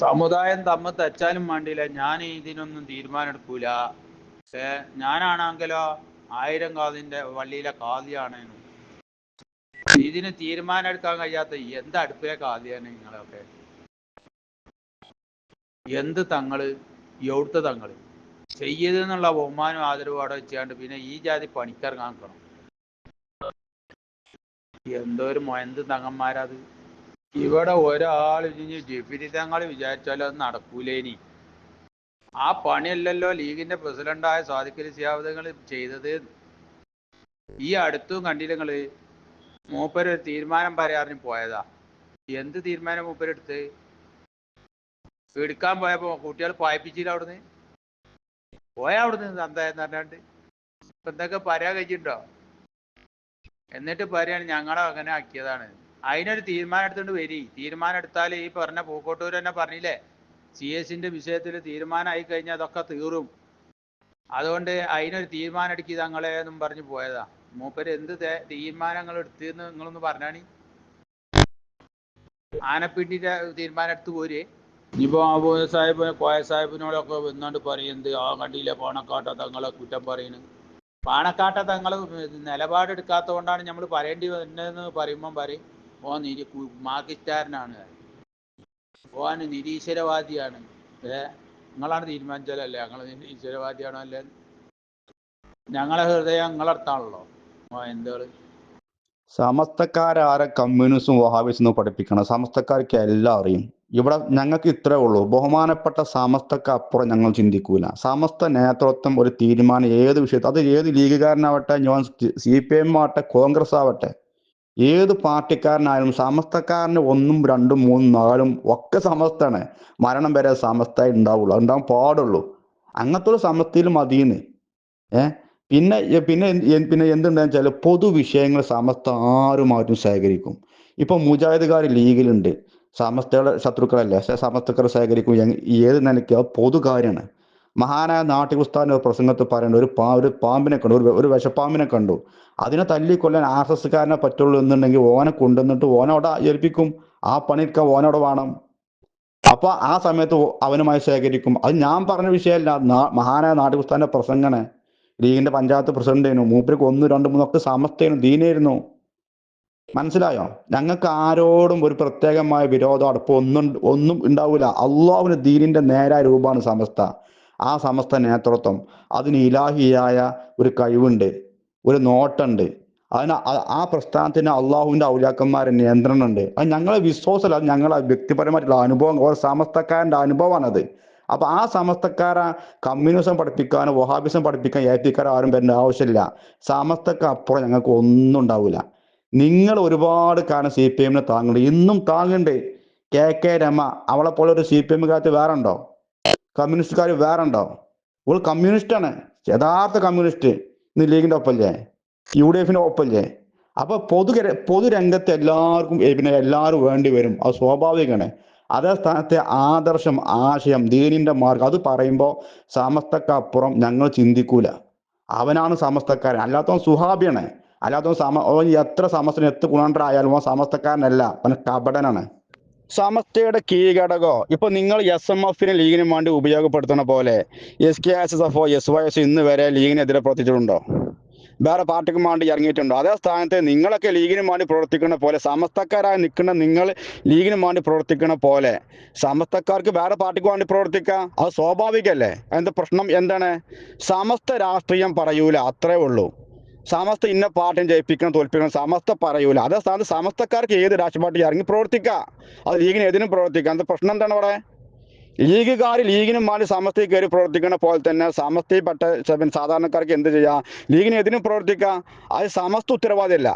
സമുദായം തമ്മിൽ തെച്ചാലും വേണ്ടിയില്ല. ഞാൻ ഇതിനൊന്നും തീരുമാനം എടുക്കൂല പക്ഷേ ഞാനാണെങ്കിലോ ആയിരം കാതിന്റെ വള്ളിയിലെ കാതിയാണ് ഇതിന് തീരുമാനം എടുക്കാൻ കഴിയാത്ത എന്ത് അടുപ്പിലെ കാതിയാണ് നിങ്ങളൊക്കെ? എന്ത് തങ്ങൾ? എവിടുത്തെ തങ്ങൾ? ചെയ്യതെന്നുള്ള ബഹുമാനം ആദരവും അവിടെ വെച്ചാണ്ട് പിന്നെ ഈ ജാതി പണിക്കാർ കാണിക്കണം എന്തോ ഒരു മൊയന്ത് തങ്ങന്മാരത്? ഇവിടെ ഒരാൾ ഇനി ജിഫിരി വിചാരിച്ചാലും അത് നടക്കൂലേനി. ആ പണിയല്ലല്ലോ ലീഗിന്റെ പ്രസിഡന്റായ സ്വാദിഖലി സിയാവതങ്ങൾ ചെയ്തത്. ഈ അടുത്തും കണ്ടില്ല മൂപ്പര് തീരുമാനം പറയാറിന് പോയതാ. എന്ത് തീരുമാനം മൂപ്പരെടുത്ത് എടുക്കാൻ പോയപ്പോ കുട്ടികൾ പായിപ്പിച്ചില്ല അവിടുന്ന്? പോയാ അവിടുന്ന് എന്തായെന്ന് പറഞ്ഞാണ്ട്. ഇപ്പൊ എന്തൊക്കെ പരാ കഴിച്ചിട്ടുണ്ടോ? എന്നിട്ട് പറയാണ് ഞങ്ങളെ അങ്ങനെ ആക്കിയതാണ്. അതിനൊരു തീരുമാനം എടുത്തുകൊണ്ട് വരി. തീരുമാനം എടുത്താൽ ഈ പറഞ്ഞ പൂക്കോട്ടൂർ തന്നെ പറഞ്ഞില്ലേ? സി എസിന്റെ വിഷയത്തിൽ തീരുമാനമായി കഴിഞ്ഞാൽ അതൊക്കെ തീറും. അതുകൊണ്ട് അതിനൊരു തീരുമാനം എടുക്കി തങ്ങളെ എന്നും പറഞ്ഞു പോയതാ. മൂപ്പര് എന്ത് തീരുമാനങ്ങൾ എടുത്തെന്ന് നിങ്ങളൊന്ന് പറഞ്ഞാണി. ആനപ്പിണ്ടിന്റെ തീരുമാനം എടുത്തു പോരെ. ഇനിയിപ്പോ അബൂ സാഹിബ് കോയ സാഹിബിനോടൊക്കെ വന്നാണ്ട് പറയുന്നത് ആ കണ്ടിയിലെ പാണക്കാട്ട തങ്ങളെ കുറ്റം പറയുന്നു പാണക്കാട്ട തങ്ങൾ നിലപാടെടുക്കാത്തത് കൊണ്ടാണ് നമ്മൾ പറയേണ്ടി വരുന്നതെന്ന് പറയുമ്പം പറയും. ഓ നിരി മാർഗിസ്റ്റാരനാണ്. മാർക്കിസ്റ്റാരനാണ് ഓൻ നിരീശ്വരവാദിയാണ് ഏ നിങ്ങളാണ് തീരുമാനിച്ചാലല്ലേ ഞങ്ങൾ നിരീശ്വരവാദിയാണോ അല്ലേ? ഞങ്ങളെ ഹൃദയം നിങ്ങളടുത്താണല്ലോ. ഓ എന്തുകൾ സമസ്തക്കാരാരെ കമ്മ്യൂണിസ്റ്റും വഹാബിസും പഠിപ്പിക്കണം. സമസ്തക്കാർക്ക് എല്ലാം അറിയും. ഇവിടെ ഞങ്ങൾക്ക് ഇത്രേ ഉള്ളൂ. ബഹുമാനപ്പെട്ട സമസ്തക്ക് അപ്പുറം ഞങ്ങൾ ചിന്തിക്കൂല. സമസ്ത നേതൃത്വം ഒരു തീരുമാനം ഏത് വിഷയത്തിൽ അത് ഏത് ലീഗുകാരനാവട്ടെ ഞാൻ സി പി എം ആവട്ടെ കോൺഗ്രസ് ആവട്ടെ ഏത് പാർട്ടിക്കാരനായാലും സമസ്തക്കാരന് ഒന്നും രണ്ടും മൂന്നും നാലും ഒക്കെ സമസ്തയാണ്. മരണം വരെ സമസ്ത ഉണ്ടാവുള്ളൂ. ഉണ്ടാവാൻ പാടുള്ളൂ. അങ്ങനത്തെ ഒരു സമസ്തയിൽ മതിയെന്ന് ഏഹ് പിന്നെ പിന്നെ പിന്നെ എന്തുണ്ടെന്ന് വെച്ചാൽ പൊതുവിഷയങ്ങൾ സമസ്ത ആരുമായിട്ടും ശേഖരിക്കും. ഇപ്പൊ മുജാഹിദുകാർ ലീഗിലുണ്ട്. സമസ്തയുടെ ശത്രുക്കളല്ല? സമസ്തക്കാർ ശേഖരിക്കും. ഏത് നിലയ്ക്ക്? അത് പൊതുകാര്യമാണ് മഹാനായ നാട്ടികുസ്താന്റെ പ്രസംഗത്തിൽ പറയുന്നത് ഒരു പാ ഒരു പാമ്പിനെ കണ്ടു ഒരു ഒരു വിഷപ്പാമ്പിനെ കണ്ടു. അതിനെ തല്ലിക്കൊല്ലാൻ ആർ എസ് എസ്കാരനെ പറ്റുള്ളൂ എന്നുണ്ടെങ്കിൽ ഓനെ കൊണ്ടുവന്നിട്ട് ഓനോടെ ഏൽപ്പിക്കും ആ പണിക്ക ഓനോടെ വേണം. അപ്പൊ ആ സമയത്ത് അവനുമായി ശേഖരിക്കും. അത് ഞാൻ പറഞ്ഞ വിഷയമല്ല മഹാനായ മഹാനായ നാട്ടുപുസ്താന്റെ പ്രസംഗനെ. ലീഗിന്റെ പഞ്ചായത്ത് പ്രസിഡന്റ് ആയിരുന്നു മൂപ്പർക്ക് ഒന്ന് രണ്ട് മൂന്നൊക്കെ സമസ്തയായിരുന്നു ദീനായിരുന്നു. മനസ്സിലായോ? ഞങ്ങൾക്ക് ആരോടും ഒരു പ്രത്യേകമായ വിരോധം അടുപ്പം ഒന്നും ഒന്നും ഉണ്ടാവില്ല അള്ളാഹുവിന് ദീനിന്റെ നേരായ രൂപമാണ് സമസ്ത. ആ സമസ്ത നേതൃത്വം അതിന് ഇലാഹിയായ ഒരു കഴിവുണ്ട് ഒരു നോട്ടുണ്ട്. അതിന് ആ- പ്രസ്ഥാനത്തിന് അള്ളാഹുവിന്റെ ഔലിയാക്കന്മാരെ നിയന്ത്രണമുണ്ട്. അത് ഞങ്ങളെ വിശ്വാസമല്ല അത് ഞങ്ങളെ വ്യക്തിപരമായിട്ടുള്ള അനുഭവം ഓരോ സമസ്തക്കാരന്റെ അത് അപ്പൊ ആ സമസ്തക്കാരെ കമ്മ്യൂണിസം പഠിപ്പിക്കാൻ വഹാബിസം പഠിപ്പിക്കാൻ ഏറ്റിക്കാരോ ആരും വരേണ്ട ആവശ്യമില്ല. സമസ്തക്ക് അപ്പുറം ഞങ്ങൾക്ക് ഒന്നും ഉണ്ടാവില്ല. നിങ്ങൾ ഒരുപാട് കാരണം സി പി എമ്മിനെ താങ്ങുന്നുണ്ട്. ഇന്നും താങ്ങുന്നുണ്ട്. കെ കെ രമ അവളെ പോലെ ഒരു സി പി എമ്മുകാരത്ത് വേറെ ഉണ്ടോ? കമ്മ്യൂണിസ്റ്റുകാർ വേറെ ഉണ്ടോ ഇവൾ കമ്മ്യൂണിസ്റ്റ് ആണ് യഥാർത്ഥ കമ്മ്യൂണിസ്റ്റ് ഇന്ന് ലീഗിന്റെ ഒപ്പല്ലേ? യു ഡി എഫിന്റെ ഒപ്പല്ലേ? അപ്പൊ പൊതു പൊതുരംഗത്ത് എല്ലാവർക്കും പിന്നെ എല്ലാവരും വേണ്ടി വരും. അത് സ്വാഭാവികമാണ്. അതേ സ്ഥാനത്തെ ആദർശം ആശയം ദീനിന്റെ മാർഗം അത് പറയുമ്പോൾ സമസ്തക്കപ്പുറം ഞങ്ങൾ ചിന്തിക്കൂല. അവനാണ് സമസ്തക്കാരൻ. അല്ലാത്തവൻ സുഹാബിയാണ്. അല്ലാത്തവൻ സമ എത്ര സമസ്തന് എത്ര ഗുണാണ്ടരായാലും ഓൻ സമസ്തക്കാരനല്ല. അവൻ കപടനാണ്. സമസ്തയുടെ കീഴ്ഘടകോ. ഇപ്പൊ നിങ്ങൾ എസ് എം എഫിനെ ലീഗിന് വേണ്ടി ഉപയോഗപ്പെടുത്തുന്ന പോലെ എസ് കെ എസ് എസ് എഫോ എസ് വൈ എസ് ഇന്ന് വരെ ലീഗിനെതിരെ പ്രവർത്തിച്ചിട്ടുണ്ടോ? വേറെ പാർട്ടിക്കും വേണ്ടി ഇറങ്ങിയിട്ടുണ്ടോ? അതേ സ്ഥാനത്ത് നിങ്ങളൊക്കെ ലീഗിന് വേണ്ടി പ്രവർത്തിക്കുന്ന പോലെ സമസ്തക്കാരായി നിൽക്കുന്ന നിങ്ങൾ ലീഗിന് വേണ്ടി പ്രവർത്തിക്കുന്ന പോലെ സമസ്തക്കാർക്ക് വേറെ പാർട്ടിക്ക് വേണ്ടി പ്രവർത്തിക്കാം? അത് സ്വാഭാവികല്ലേ? എന്ത് പ്രശ്നം? എന്താണ്? സമസ്ത രാഷ്ട്രീയം പറയൂല അത്രേ ഉള്ളൂ. സമസ്ത ഇന്ന പാർട്ടിയും ജയിപ്പിക്കണം തോൽപ്പിക്കണം സമസ്ത പറയൂല. അതേ സ്ഥാനത്ത് സമസ്തക്കാർക്ക് ഏത് രാഷ്ട്രീയ പാർട്ടി ഇറങ്ങി പ്രവർത്തിക്കാം? അത് ലീഗിന് എതിനും പ്രവർത്തിക്കാം. എന്താ പ്രശ്നം എന്താണ് അവിടെ? ലീഗുകാർ ലീഗിനും മാറി സമസ്തയിൽ കയറി പ്രവർത്തിക്കുന്ന പോലെ തന്നെ സമസ്തയിൽപ്പെട്ട സാധാരണക്കാർക്ക് എന്ത് ചെയ്യാം? ലീഗിന് എതിനും പ്രവർത്തിക്കാം. അത് സമസ്ത ഉത്തരവാദിയല്ല.